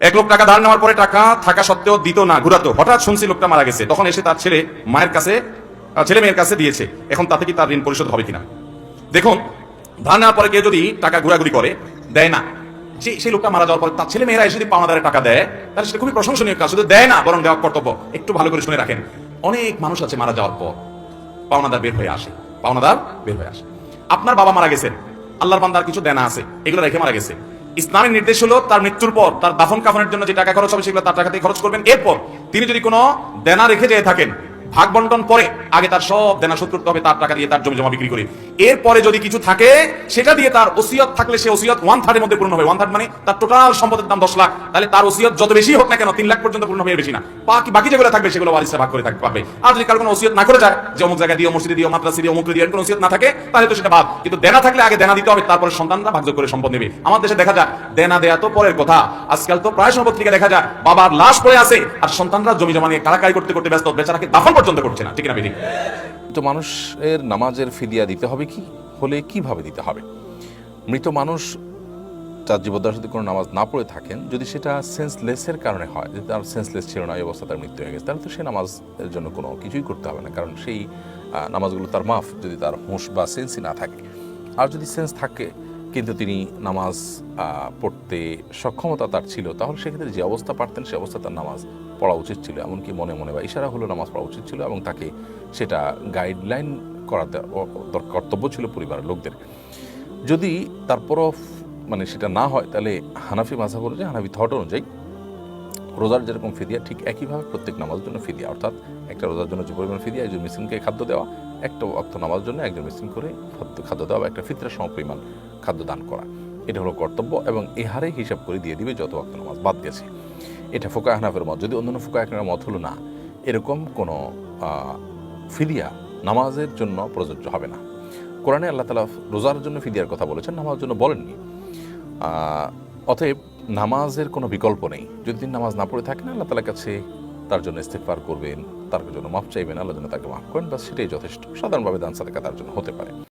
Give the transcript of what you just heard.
এক লোক টাকা ধার নেওয়ার পরে টাকা থাকা সত্ত্বেও দিত না, ঘুরাতো। হঠাৎ শুনছি লোকটা মারা গেছে। তখন এসে তার ছেলে মায়ের কাছে ছেলে মেয়ের কাছে দিয়েছে। এখন তাতে কি তার ঋণ পরিশোধ হবে কিনা? দেখুন, ধার নেওয়ার পরে কেউ যদি টাকা ঘোরাঘুরি করে, দেয় না। যে সেই লোকটা মারা যাওয়ার পর তার ছেলে মেয়েরা এসে যদি পাওনাদারে টাকা দেয়, তাহলে সেটা খুবই প্রশংসনীয় কাজ। শুধু দেয় না, বরং দেওয়া কর্তব্য। একটু ভালো করে শুনে রাখেন। অনেক মানুষ আছে মারা যাওয়ার পর। পাওনাদার বের হয়ে আসে। পাওনাদার বের হয়ে আসে। আপনার বাবা মারা গেছেন। আল্লাহর বান্দার কিছু দেনা আছে। এগুলো রেখে মারা গেছে। ইসলামের নির্দেশ হলো তার মৃত্যুর পর তার দাফন কাফনের জন্য যে টাকা খরচ হবে সেগুলো তার টাকাতেই খরচ করবেন। এরপর তিনি যদি কোনো দেনা রেখে যেয়ে থাকেন ভাগ বন্টন পরে আগে তার সব দেনা শোধ করতে হবে, তার টাকা দিয়ে তার জমি জমা বিক্রি করে। এরপরে যদি কিছু থাকে, সেটা দিয়ে তার ওসিয়ত থাকলে সে ওসিয়ত ওয়ান থার্ডের মধ্যে পূর্ণ হবে। ওয়ান থার্ড মানে তার টোটাল সম্পদের দাম দশ লাখ। তাহলে তার ওসিয়ত যত বেশি হোক না কেন, তিন লাখ পর্যন্ত পূর্ণ হবে বেশি না। বাকি বাকি যেগুলো থাকবে, সেগুলো ওয়ারিসরা ভাগ করে থাকতে পারবে আর যদি কারও কোনো ওসিয়ত না করে যায়, যে অমুক জায়গায় দিও মসজিদে দিও মাদ্রাসে দিও অমুক দিও কোনো ওসিয়ত না থাকে, তাহলে তো সেটা ভাগ কিন্তু দেনা থাকলে আগে দেনা দিতে হবে, তারপরে সন্তানরা ভাগ করে সম্পদ নেবে। আমার দেশে দেখা যায়, দেনা দেয়া তো পরের কথা। আজকাল তো প্রায় পত্রিকা দেখা যায়, বাবার লাশ পড়ে আছে, আর সন্তানরা জমি জমা নিয়ে কারাকারি করতে করতে ব্যস্ত। বেচারাকে দাফন পর্যন্ত করছে না, ঠিক না বেদি তো মানুষের নামাজের ফিদিয়া দিতে হবে কি? হলে কীভাবে দিতে হবে? মৃত মানুষ তার জীবদ্দশা যদি কোনো নামাজ না পড়ে থাকেন, যদি সেটা সেন্সলেসের কারণে হয়, যদি তার সেন্সলেস ছিল না, এই অবস্থা তার মৃত্যু হয়ে গেছে, তাহলে তো সেই নামাজের জন্য কোনো কিছুই করতে হবে না, কারণ সেই নামাজগুলো তার মাফ, যদি তার হুঁশ বা সেন্সই না থাকে। আর যদি সেন্স থাকে কিন্তু তিনি নামাজ পড়তে সক্ষমতা তার ছিল, তাহলে সেক্ষেত্রে যে অবস্থা পারতেন, সে অবস্থা তার নামাজ পড়া উচিত ছিল। এমনকি মনে মনে বা ইশারা হলো নামাজ পড়া উচিত ছিল এবং তাকে সেটা গাইডলাইন করাতে কর্তব্য ছিল পরিবারের লোকদের। যদি তারপরও মানে সেটা না হয়, তাহলে হানাফি মাঝাব অনুযায়ী, হানাফি থট অনুযায়ী রোজার যেরকম ফিদিয়া, ঠিক একইভাবে প্রত্যেক নামাজের জন্য ফিদিয়া। অর্থাৎ একটা রোজার জন্য যে পরিমাণ ফিদিয়া, একজন মিসকিনকে খাদ্য দেওয়া, একটা অক্ত নামাজের জন্য একজন মিসকিন করে খাদ্য দেওয়া বা একটা ফিতরা সম পরিমাণ খাদ্য দান করা। এটা হলো কর্তব্য এবং এ হারে হিসাব করে দিয়ে দিবে যত অক্ত নামাজ বাদ গেছে। এটা ফোকা হানাফের মত। যদি অন্যান্য ফোকা হানাফের মত হলো না, এরকম কোনো ফিদিয়া নামাজের জন্য প্রযোজ্য হবে না। কোরআনে আল্লাহ তালা রোজার জন্য ফিদিয়ার কথা বলেছেন, নামাজের জন্য বলেননি। অতএব নামাজের কোনো বিকল্প নেই। যদি তিনি নামাজ না পড়ে থাকেন, আল্লাহ তালার কাছে তার জন্য ইস্তেফার করবেন, তার জন্য মাফ চাইবেন, আল্লাহ জন্য তাকে মাফ করেন বা সেটাই যথেষ্ট। সাধারণভাবে দান সাদাকা তার জন্য হতে পারে।